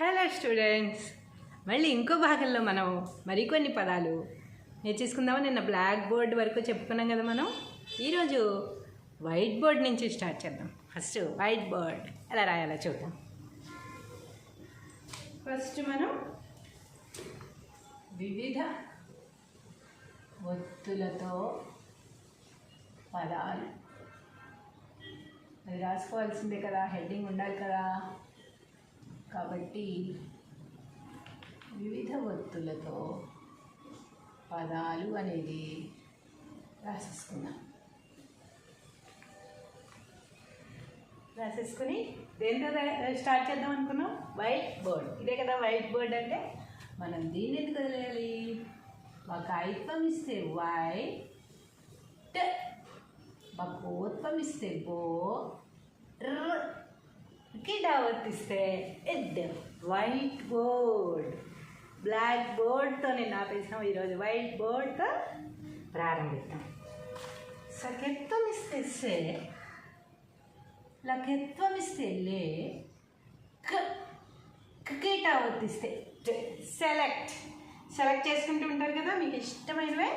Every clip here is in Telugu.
హలో స్టూడెంట్స్ మళ్ళీ ఇంకో భాగంలో మనం మరికొన్ని పదాలు నేర్చేసుకుందామా నిన్న బ్లాక్ బోర్డ్ వరకు చెప్పుకున్నాం కదా మనం. ఈరోజు వైట్ బోర్డ్ నుంచి స్టార్ట్ చేద్దాం. ఫస్ట్ వైట్ బోర్డ్ ఎలా రాయాలో చూద్దాం. ఫస్ట్ మనం వివిధ ఒత్తులతో పదాలు. అది రాసుకోవాల్సిందే కదా. హెడ్డింగ్ ఉండాలి కదా. కాబట్టి వివిధ ఒత్తులతో పదాలు అనేది రాసేసుకున్నాం రాసేసుకుని దేంతో స్టార్ట్ చేద్దాం అనుకున్నాం? వైట్ బోర్డ్ ఇదే కదా వైట్ బోర్డ్ అంటే మనం దీన్ని ఎందుకు వదిలేయాలి? ఒక ఐత్వం ఇస్తే వైట్ బకోత్వం ఇస్తే బో కి కిడా ఇస్తే ఇద్దరు వైట్ బోర్డ్ బ్లాక్ బోర్డ్తో నేను ఆపేసాం ఈరోజు. వైట్ బోర్డ్తో ప్రారంభిద్దాం. సఖ్యత్వం ఇస్తే సే లకెత్వం ఇస్తే లే కీటా వర్తిస్తే సెలెక్ట్. సెలెక్ట్ చేసుకుంటూ ఉంటారు కదా మీకు ఇష్టమైనవే.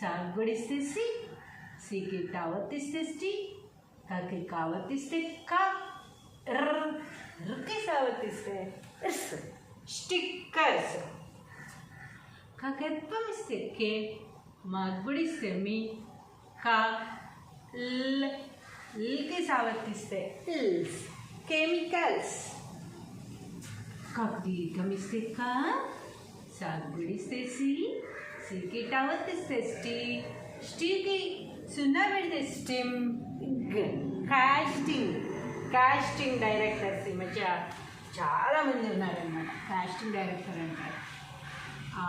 సాగుడిస్తే సి సికి టావర్తిస్తే స్టి కకి కావర్తిస్తే కా. రుకి సావర్తిస్తే ఇస్ స్టిక్కర్స్ కకెత్వం ఇస్తే కే మగ్గుడిస్తే మీ కా ల్ ల్కి సావర్తిస్తే ఇల్స్ కెమికల్స్ దీర్ఘమిస్తే కా సాగుడిస్తే సి సికి టావర్తిస్తే స్టీ స్టీకి సున్నా పెడితే స్టిమ్ కాస్టింగ్ కాస్టింగ్ డైరెక్టర్స్ ఈ మధ్య చాలామంది ఉన్నారన్నమాట. కాస్టింగ్ డైరెక్టర్ అంటారు ఆ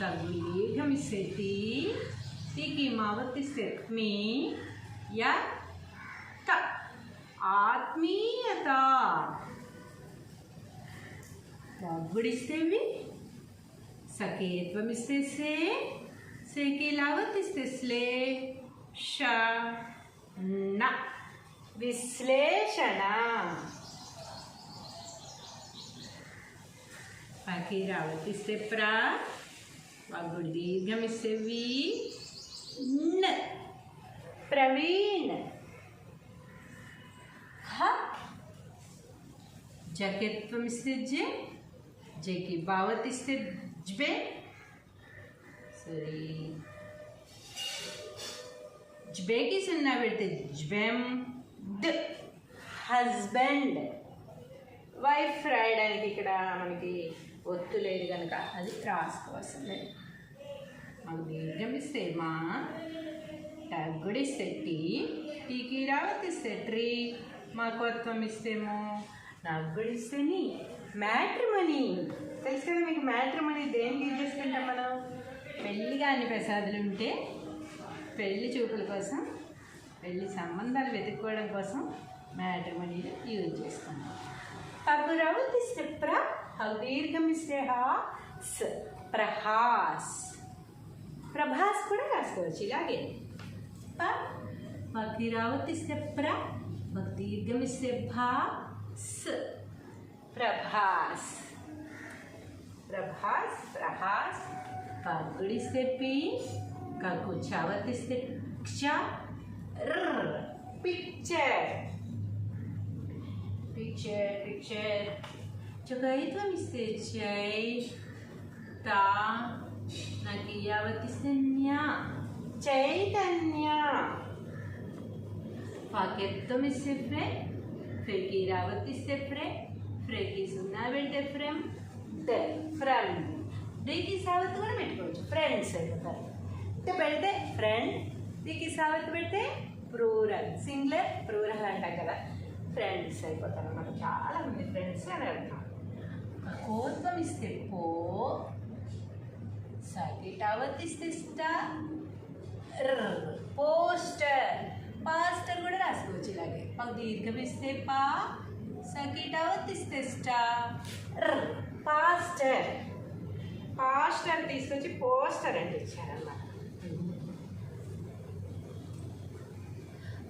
తగు దీర్ఘమిస్తే తి తికి మావర్తిస్తే మీ య త. ఆత్మీయత. తగ్గుడిస్తేవి సకేత్వం ఇస్తే సే. సేకి లావత్ ఇస్తే స్లే ష న విశ్లేషణ పకి రావతిస్తే ప్ర వగ్గుడు దీర్ఘం ఇస్తే వి న్ ప్రవీణ్ హ జకెత్వం ఇస్తే జే జేకి బావత్ ఇస్తే జ్బే సరే జ్బేకి సున్నా పెడితే జ్బెమ్ డ్ హస్బెండ్ వైఫ్ రాయడానికి ఇక్కడ మనకి ఒత్తు లేదు కనుక అది క్రాస్ కోసం మాకు దీర్ఘం ఇస్తే మా తగ్గుడిస్తే టీ టీకి రావతిస్తే ట్రీ మా కొత్వం ఇస్తేమో నగ్గుడిస్తే నీ మ్యాట్రిమనీ. తెలుసు కదా మీకు మ్యాట్రిమనీ దేనికి యూజ్ చేసుకుంటాం మనం? పెళ్ళి కాని ప్రసాదులు ఉంటే పెళ్ళి చూపుల కోసం పెళ్ళి సంబంధాలు వెతుక్కోవడం కోసం మ్యాట్రిమనీ యూజ్ చేసుకుంటాం పగ్గు రావతిస్తే ప్ర హల్ దీర్ఘం ఇస్తే హా? స్ ప్రహాస్. ప్రభాస్ కూడా రాసుకోవచ్చు ఇలాగే. ప భక్తి రావతిస్తే ప్ర భక్తి దీర్ఘమిస్తే భా? స్ ప్రభాస్. ప్రభాస్ ప్రహాస్. పగ్గుడిస్తే పి కకు చవతిస్తే క్ష ర్ పిక్చర్ పిక్చర్ పిక్చర్ చకైత్వం ఇస్తే చై తా నాకు యావతిస్తే న్యా చైతన్య పాకెత్తం ఇస్తే ఫ్రే ఫ్రేకి రావతిస్తే ఫ్రే ఫ్రేకి సున్నా పెడితే ఫ్రేమ్ ద ఫ్రెండ్ డీకి సావత్ కూడా పెట్టుకోవచ్చు ఫ్రెండ్స్ అయిపోతారు అంటే పెడితే ఫ్రెండ్ దీనికి సావత్ పెడితే ప్రూరల్ సింగులర్ ప్రూరల్ అంటాం కదా. ఫ్రెండ్స్ అయిపోతారు అన్నమాట. చాలా మంది ఫ్రెండ్స్ అని అర్థం కోత్వం ఇస్తే పో. సకిటావత్ ఇస్తే. పోస్టర్. పాస్టర్ కూడా రాసుకోవచ్చు ఇలాగే మాకు దీర్ఘం ఇస్తే పా. సకిటావత్ ఇస్తే. పాస్టర్. పాస్టర్ తీసుకొచ్చి పోస్టర్ అంటే ఇచ్చారన్నమాట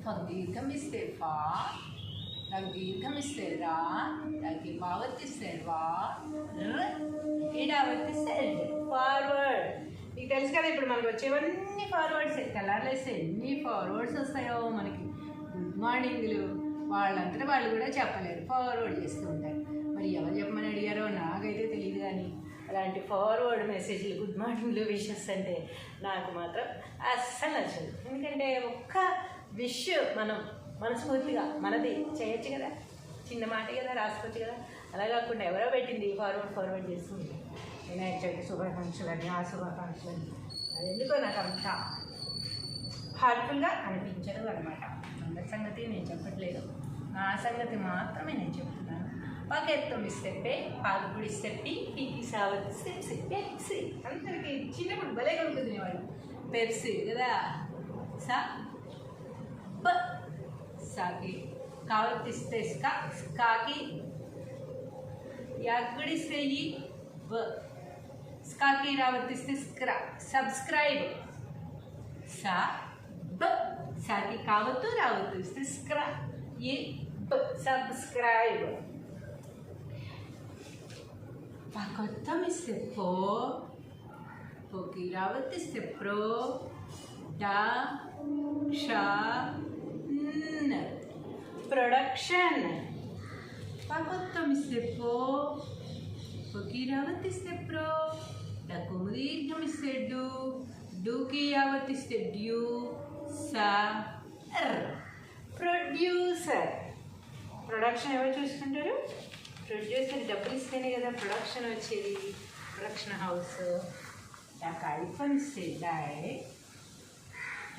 మాకు దీర్ఘం ఇస్తే పా నాకు దీర్ఘం ఇస్తే రా నాకు భావతిస్తే వా ఈడావర్తిస్తే ఫార్వర్డ్ మీకు తెలుసు కదా ఇప్పుడు మనకు వచ్చేవన్నీ ఫార్వర్డ్స్ తెల్లారులు వేస్తే ఎన్ని ఫార్వర్డ్స్ వస్తాయో మనకి గుడ్ మార్నింగ్లు వాళ్ళంతా వాళ్ళు కూడా చెప్పలేరు ఫార్వర్డ్ చేస్తూ ఉంటారు మరి ఎవరు చెప్పమని అడిగారో నాకైతే తెలియదు కానీ అలాంటి ఫార్వర్డ్ మెసేజ్లు గుడ్ మార్నింగ్లు విషెస్ అంటే నాకు మాత్రం అస్సలు నచ్చదు ఎందుకంటే ఒక్క విష్ మనం మనస్ఫూర్తిగా మనది చేయొచ్చు కదా. చిన్న మాట కదా రాసుకోవచ్చు కదా. అలా కాకుండా ఎవరో పెట్టింది ఫార్వర్డ్ ఫార్వర్డ్ చేస్తుంది. వినాయక చవితి శుభాకాంక్షలు అని ఆ శుభాకాంక్షలు అని అది ఎందుకో నాకు అంత హార్ట్ఫుల్గా అనిపించదు అనమాట అందరి సంగతి నేను చెప్పట్లేదు. నా సంగతి మాత్రమే నేను చెప్తున్నాను. పాకెత్తం ఇస్తే పాకుపుడి స్టెప్పి పీకి సావతి స్టెప్సి పెప్సి. అందరికీ చిన్నప్పుడు భలే కొనుక్కునే వాళ్ళు పెప్సి కదా. సా? బ సాకి కావతిస్తే స్కా స్కాకి యాగుడిస్తే ఈ బ స్కాకి రావర్తిస్తే స్క్రా సబ్స్క్రైబ్ సా బ సాకి కావత్తు రావత్తు ఇస్తే స్క్రా ఈ బ సబ్స్క్రైబ్ పాకొత్తం ఇస్తే పో పోకి రావత్తిస్తే ప్రో డా షా న్ ప్రొడక్షన్ పాకొత్తం ఇస్తే పో పోకి రావత్తిస్తే ప్రో డక్కుము దీర్ఘం ఇస్తే డు డూకి యావత్తిస్తే డ్యూ సా ప్రొడ్యూసర్ ప్రొడక్షన్ ఎవరు చూసుకుంటారు ప్రొడ్యూసర్ డబ్బులు ఇస్తేనే కదా ప్రొడక్షన్ వచ్చేది. ప్రొడక్షన్ హౌస్ నాకు అల్పం ఇస్తే డై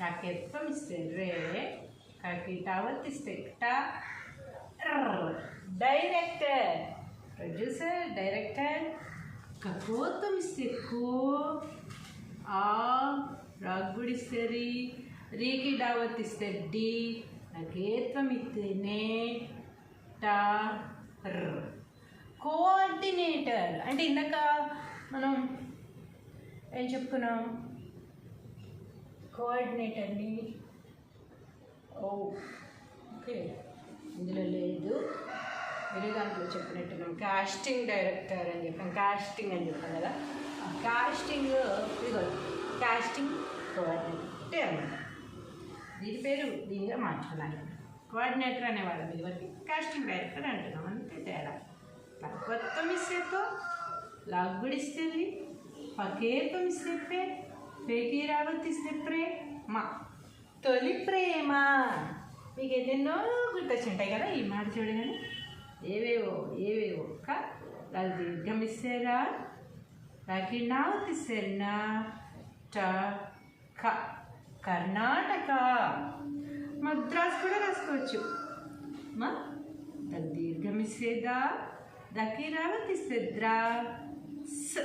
నాకు ఎత్తం ఇస్తే రే కాకి టావత్ ఇస్తే టా డైరెక్టర్. Producer director. కపోతం ఇస్తే కో ఆ రాగ్గుడిస్తే రీ రీకి డావత్ ఇస్తే డి. నకేత్వం కోఆర్డినేటర్. అంటే ఇందాక మనం ఏం చెప్పుకున్నాం? కోఆర్డినేటర్ని. ఓకే. ఇందులో లేదు. వేరే దాంట్లో చెప్పినట్టున్నాం కాస్టింగ్ డైరెక్టర్ అని చెప్పాం. కాస్టింగ్ అని చెప్పాం కదా. ఆ కాస్టింగ్ ఇదిగో కాస్టింగ్ కోఆర్డినేటర్ అనమాట దీని పేరు దీనిగా మార్చుకున్నాను. కోఆర్డినేటర్ అనేవాళ్ళం ఇదివరకు కాస్టింగ్ డైరెక్టర్ అంటున్నాం. అంతే తేడా. కొత్త మిస్సేతో లాగ్గుడిస్తుంది పకేతో మిస్సెప్పే పేకి రావతి స్టెప్రే మా. తొలి ప్రేమ. మీకు ఎన్నెన్నో గుర్తొచ్చుంటాయి కదా ఈ మాట చూడగానే? ఏవేవో ఏవేవో. క? దీర్ఘం ఇస్తారా నాకు నావతి ట క కర్ణాటక. మద్రాస్ కూడా రాసుకోవచ్చు. మా? దాని దీర్ఘం ఇస్తేదా దకి రావతి స్.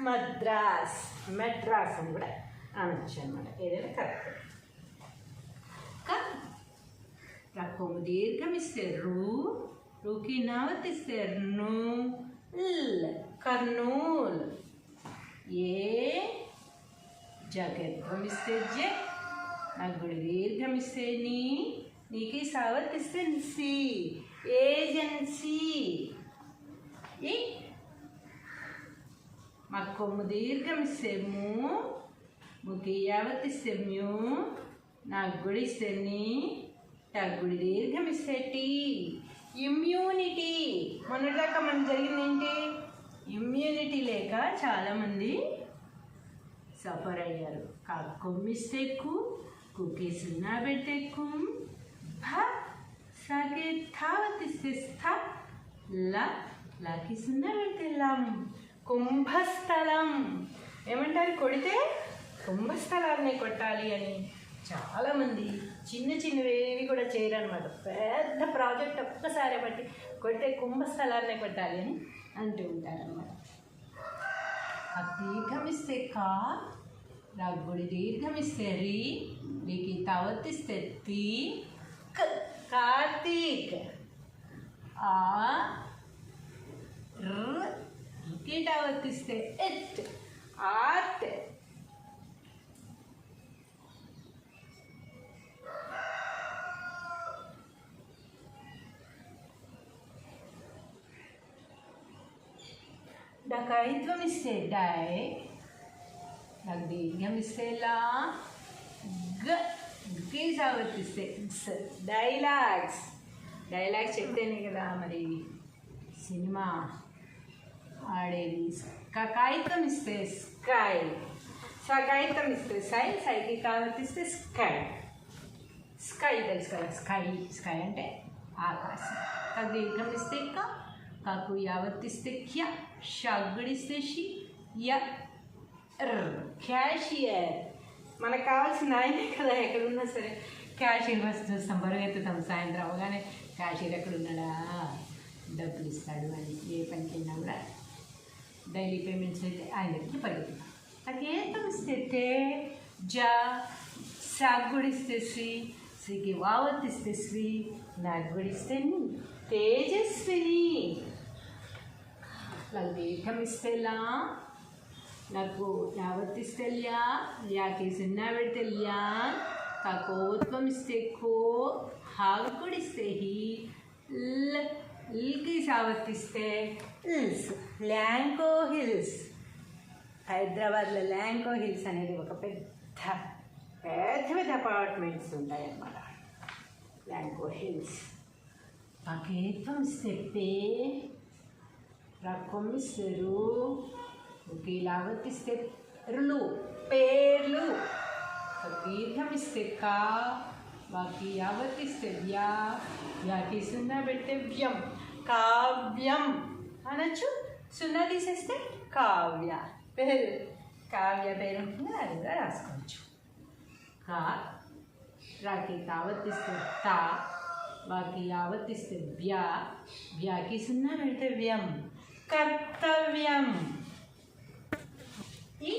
మద్రాస్ మెడ్రాస్ అని కూడా అనొచ్చు అనమాట ఏదైనా కరెక్ట్. రకము దీర్ఘం ఇస్తే రు రుకి నావత్ ఇస్తే ను ల్ కర్నూల్ ఏ జగత్వం ఇస్తే జె నగ్గుడి దీర్ఘం ఇస్తే నీ నీకి సావత్ ఇస్తే సి ఏజెన్సీ ఈ మా కొమ్ము దీర్ఘం ఇస్తే ము ముకి యావత్ ఇస్తే మ్యూ నాకు గుడి ఇస్తే నీ దీర్ఘం ఇస్తే టీ ఇమ్యూనిటీ మొన్నటిదాకా మనకు జరిగింది ఏంటి ఇమ్యూనిటీ లేక చాలామంది సఫర్ అయ్యారు. కాకు కొమ్మిస్తే కు కుకి సున్నా పెడితే కుమ్ భ సాగే థావతిస్తే స్థ ల లాకి సున్నా పెడితే లం కుంభస్థలం. ఏమంటారు? కొడితే కుంభస్థలాన్ని కొట్టాలి అని చాలామంది చిన్న చిన్నవేవి కూడా చేయరనమాట పెద్ద ప్రాజెక్ట్ ఒక్కసారి బట్టి కొట్టే కుంభస్థలాన్ని కొట్టాలి అని అంటూ ఉంటారనమాట ఆ దీర్ఘమిస్తే కా రగ్గుడి దీర్ఘమిస్తే రీ నీకు తవర్తిస్తే తీ క- కార్తీక్. ఆ ర్ తవర్తిస్తే ఎట్ ఆర్ట్ డకాయిత్వం ఇస్తే డై నాకు దీర్ఘం ఇస్తే లా గ కి సావర్తిస్తే స్ డైలాగ్స్ డైలాగ్స్ చెప్తేనే కదా మరి సినిమా ఆడేది కాగితం ఇస్తే స్కై సకాయితం ఇస్తే సై సైకి కావర్తిస్తే స్కై స్కై తెలుసు కదా స్కై స్కై అంటే ఆకాశం కదీర్ఘం ఇస్తే కాకు యావత్తిస్తే క్య షగ్గుడిస్తే షి య క్యాషియర్ మనకు కావాల్సిన ఆయనే కదా ఎక్కడున్నా సరే క్యాషియర్ వస్తు చూస్తాం బరువు ఎత్తుతాం సాయంత్రం అవగానే క్యాషియర్ ఎక్కడ ఉన్నాడా డబ్బులు ఇస్తాడు అని ఏ పనికి వెళ్ళినా కూడా డైలీ పేమెంట్స్ అయితే ఆయన దగ్గరికి పరిగెత్తుతాం నాకేం ఇస్తే జా సాగుడిస్తే శ్రీ శ్రీకి వావత్తిస్తే శ్రీ నాకు గుడిస్తే నీ తేజస్విని నాకు దీర్ఘం నాకు యావత్తిస్తే ల్యా ల్యాకి చిన్న పెడితే కాకోత్వం ఇస్తే కో హాగుడిస్తే హి ల్కి సావర్తిస్తే హిల్స్ ల్యాంకో హిల్స్. హైదరాబాద్లో ల్యాంకో హిల్స్ అనేది ఒక పెద్ద పెద్ద పెద్ద అపార్ట్మెంట్స్ ఉంటాయన్నమాట. ల్యాంకో హిల్స్. పాకేత్వం ఇస్తే రక్కొమ్మిస్తారు ఒకే లావతిస్తే రులు పేర్లు దీర్ఘం ఇస్తే కా వాకి యావతిస్తే వ్యా వ్యాకి సున్నా పెడితే వ్యం కావ్యం అనొచ్చు సున్నా తీసేస్తే కావ్య పేరు కావ్య పేరు ఉంటుంది అది కూడా రాసుకోవచ్చు కా రాకి కావత్తిస్తే తా వాకి యావత్తిస్తే వ్యా వ్యాకి సున్నా పెడితే వ్యం కర్తవ్యం ఈ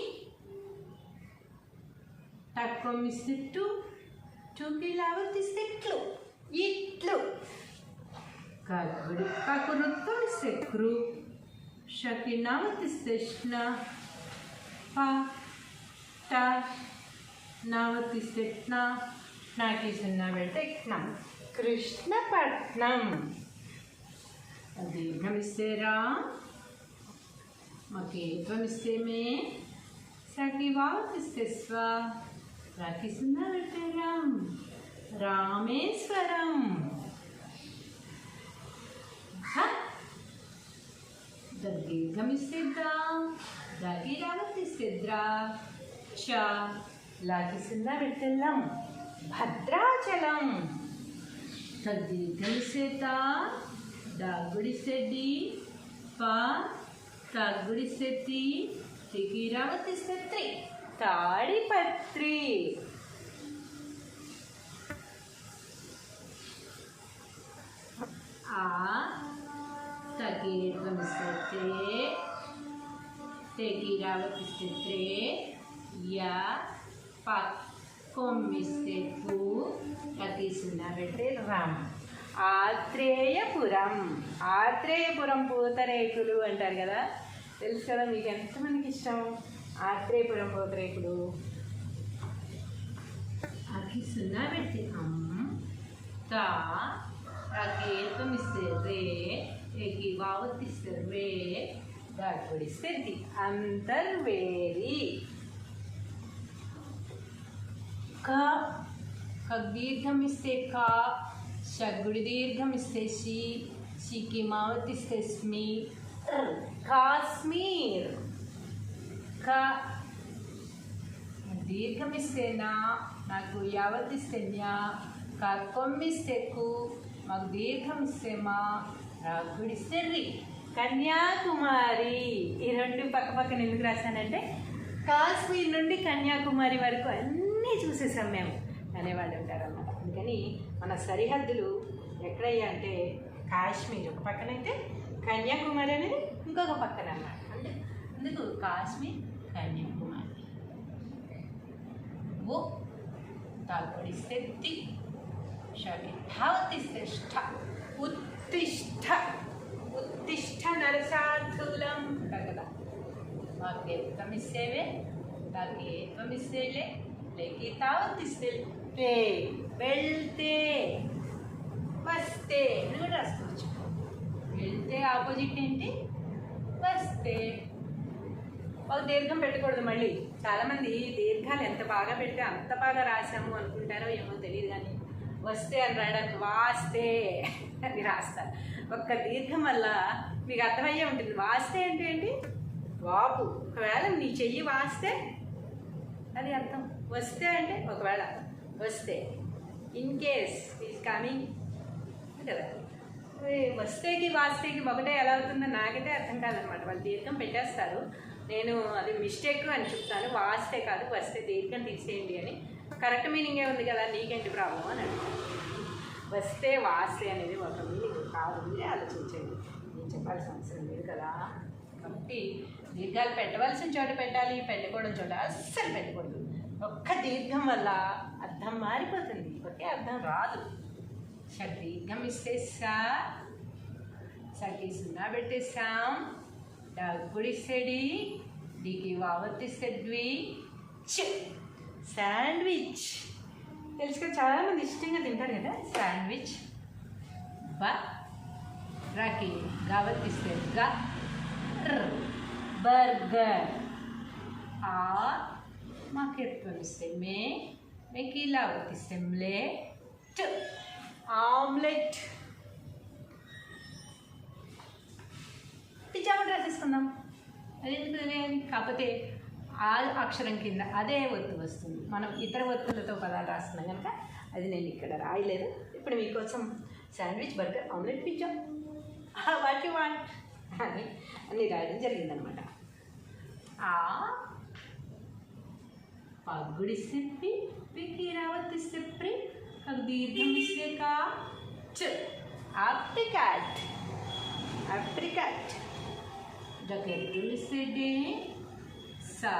తక్కువ మిస్తే టు టూకి లావర్తిస్తే ఇట్లు ఇట్లు కలుగుడు కకురుత్వం ఇస్తే క్రు షకి నావర్తిస్తే ష్ణ ప ట నావర్తిస్తే ట్న నాకి సున్నా పెడితే క్నం కృష్ణపట్నం దీర్ఘమిస్తే రా మకేత్వమిస్తే మే సకి వావతిస్తే స్వ రాకి సున్నా పెడితే రామ్ రామేశ్వరం హ దీర్ఘమిస్తే ద్రా దాకి రావతిస్తే ద్రా చ లాకి సున్నా పెడితే లం భద్రాచలం తద్దీర్ఘమిస్తే తా తాడిపత్రి ఆ తగీర్ఘమిస్తే తే తెగి రావతిస్తే త్రే యా ప కొమ్మిస్తే కు రామ్. ఆత్రేయపురం. ఆత్రేయపురం పూతరేకులు అంటారు కదా? తెలుసు కదా మీకు ఎంతమందికి ఇష్టం? ఆత్రేయపురం పూతరేకులు. అఖి సున్నా పెడితే అమ్ తా అకేతం ఇస్తే రే ఏకి వావత్తిస్తే రే దాటుడిస్తే అంతర్వేది క కదీర్ఘం ఇస్తే కా షగ్గుడి దీర్ఘం ఇస్తే షి షికి మావతిస్తే స్మి కాశ్మీర్. క దీర్ఘం ఇస్తే నా నాకు యావతిస్తే న్యా కొమ్మిస్తే కు మాకు దీర్ఘం ఇస్తే మా రాగుడిస్తే రి కన్యాకుమారి. ఈ రెండు పక్క పక్కన ఎందుకు రాశానంటే కాశ్మీర్ నుండి కన్యాకుమారి వరకు అన్నీ చూసేసాం మేము. అనేవాళ్ళు ఉంటారు కానీ అందుకని మన సరిహద్దులు ఎక్కడయ్యా అంటే కాశ్మీర్. ఒక పక్కన అయితే కన్యాకుమారి అనేది ఇంకొక పక్కన అన్నమాట. అంటే అందుకు కాశ్మీర్ కన్యాకుమారి? ఓ తాల్పడిస్తే శక్తి షకి ధావతిస్తే ష్ఠ ఉత్తిష్ట ఉత్తిష్ట నరసార్థులం అంటారు కదా. మాకు త్వమిస్తేవే దానికి త్వమిస్తేలే లేకి తావతిస్తే పే వెళ్తే వస్తే అని కూడా రాసుకోవచ్చు. వెళ్తే ఆపోజిట్ ఏంటి? వస్తే. ఒక దీర్ఘం పెట్టకూడదు మళ్ళీ. చాలామంది దీర్ఘాలు ఎంత బాగా పెడితే అంత బాగా రాసాము అనుకుంటారో ఏమో తెలియదు కానీ వస్తే అని రాయడానికి వాస్తే అని రాస్తారు. ఒక్క దీర్ఘం వల్ల మీకు అర్థమయ్యే ఉంటుంది. వాస్తే అంటే ఏంటి? వాపు. ఒకవేళ నీ చెయ్యి వాస్తే అది అర్థం. వస్తే అంటే ఒకవేళ వస్తే ఇన్ కేస్ ఈజ్ కమింగ్ కదా వస్తేకి వాస్తేకి ఒకటే ఎలా అవుతుందో నాకైతే అర్థం కాదనమాట. వాళ్ళు దీర్ఘం పెట్టేస్తారు. నేను అది మిస్టేక్ అని చెప్తాను. వాస్తే కాదు వస్తే దీర్ఘం తీసేయండి అని. కరెక్ట్ మీనింగే ఉంది కదా నీకేంటి ప్రాబ్లం అని అంటాను వస్తే వాస్తే అనేది ఒక మీనింగ్ కాదు మీరే ఆలోచించండి. నేను చెప్పాల్సిన అవసరం లేదు కదా. కాబట్టి దీర్ఘాలు పెట్టవలసిన చోట పెట్టాలి పెట్టకూడదు చోట అస్సలు పెట్టకూడదు. ఒక్క దీర్ఘం వల్ల అర్థం మారిపోతుంది. ఒకే అర్థం రాదు. షట్ దీర్ఘం ఇస్తే సా సకి సున్నా పెట్టేసాం డగ్గుడిస్తే డి డికి వావత్తిస్తే ద్వి శాండ్విచ్! తెలుసు చాలామంది ఇష్టంగా తింటారు కదా శాండ్విచ్. బ రాకి గావత్తిస్తే గ బర్గర్. ఆ మాకు ఇస్తే మే మీకు ఇలా వర్తిస్తే మ్లే ఆమ్లెట్. పిజ్జా కూడా రాసేసుకుందాం అది ఎందుకు తెలియాలి కాకపోతే ఆ అక్షరం కింద అదే ఒత్తు వస్తుంది. మనం ఇతర ఒత్తులతో పదాలు రాస్తున్నాం కనుక అది నేను ఇక్కడ రాయలేదు. ఇప్పుడు మీకోసం sandwich burger omelette pizza. What you want? అని అన్నీ రాయడం జరిగిందనమాట. ఆ పగ్గుడిస్తే పి పికి రావత్తిస్తే ప్రి ఒక దీర్ఘం ఇస్తే కా చ ఆప్రికాట్ ఆప్రికాట్ జకెత్తులిస్తే డే సా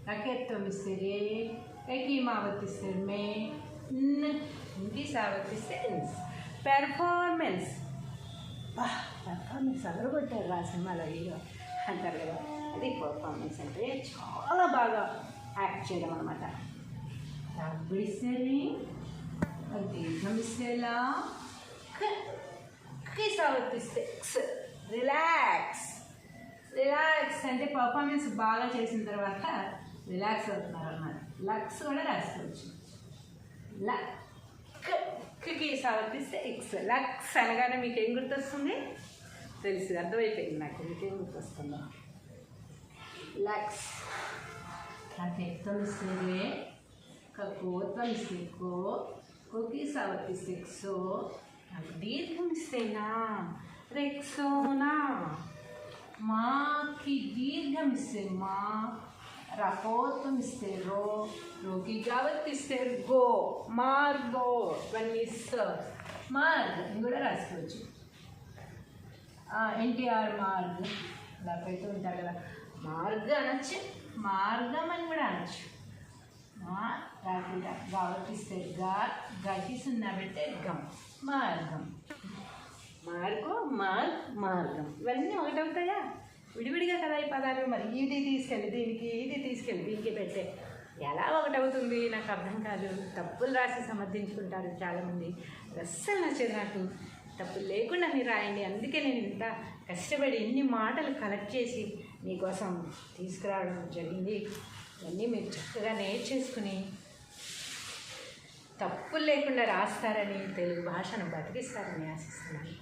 ఇస్తే రే ఎకీమావత్తిస్తే మే ఇంటి సావత్తిస్తే ఇన్స్ పెర్ఫార్మెన్స్ పర్ఫార్మెన్స్ అందరూ కొట్టారు రా సినిమాలో హీరో అంటారు కదా అది పర్ఫార్మెన్స్ అంటే చాలా బాగా యాక్ట్ చేయడం అనమాట డబ్బిస్తేనే దీర్ఘం ఇస్తేలా సావర్తిస్తే రిలాక్స్ రిలాక్స్ అంటే పర్ఫార్మెన్స్ బాగా చేసిన తర్వాత రిలాక్స్ అవుతున్నారు అన్నమాట లక్స్ కూడా రాసుకోవచ్చు. లక్కి సావర్తిస్తే ఎక్స్ లక్స్ అనగానే మీకు ఏం గుర్తొస్తుంది? తెలుసు అర్థమైపోయింది నాకు. మీకేం గుర్తొస్తుందో? లక్స్ అతెత్తం ఇస్తే కోత్వం ఇస్తే కో కోకి సావర్తిస్తే నాకు దీర్ఘం ఇస్తేనా రెక్సోనా మాకి దీర్ఘం ఇస్తే మా రో రోకి జావత్తిస్తే గో మార్గో ఇవన్నీ స మార్గ్ అని కూడా రాసుకోవచ్చు ఎన్టీఆర్ మార్గ్ ఇలా పెడుతూ ఉంటారు కదా మార్గ్ అనొచ్చు మార్గం అని కూడా అనొచ్చు మా రాకుండా గావతిస్తే గా గకి సున్నా పెడితే గమ్ మార్గం మార్గం మార్గ్ మార్గం ఇవన్నీ ఒకటవుతాయా విడివిడిగా కదా ఈ పదాలు? మరి ఇది తీసుకెళ్ళి దీనికి ఇది తీసుకెళ్ళి దీనికి పెట్టే ఎలా ఒకటవుతుంది? నాకు అర్థం కాదు. తప్పులు రాసి సమర్థించుకుంటారు చాలామంది. అస్సలు నచ్చేది నాకు. తప్పులు లేకుండా మీరు రాయండి. అందుకే నేను ఇంత కష్టపడి ఎన్ని మాటలు కలెక్ట్ చేసి మీకోసం తీసుకురావడం జరిగింది. ఇవన్నీ మీరు చక్కగా నేర్చేసుకుని తప్పులు లేకుండా రాస్తారని తెలుగు భాషను బతికిస్తారని ఆశిస్తున్నాను.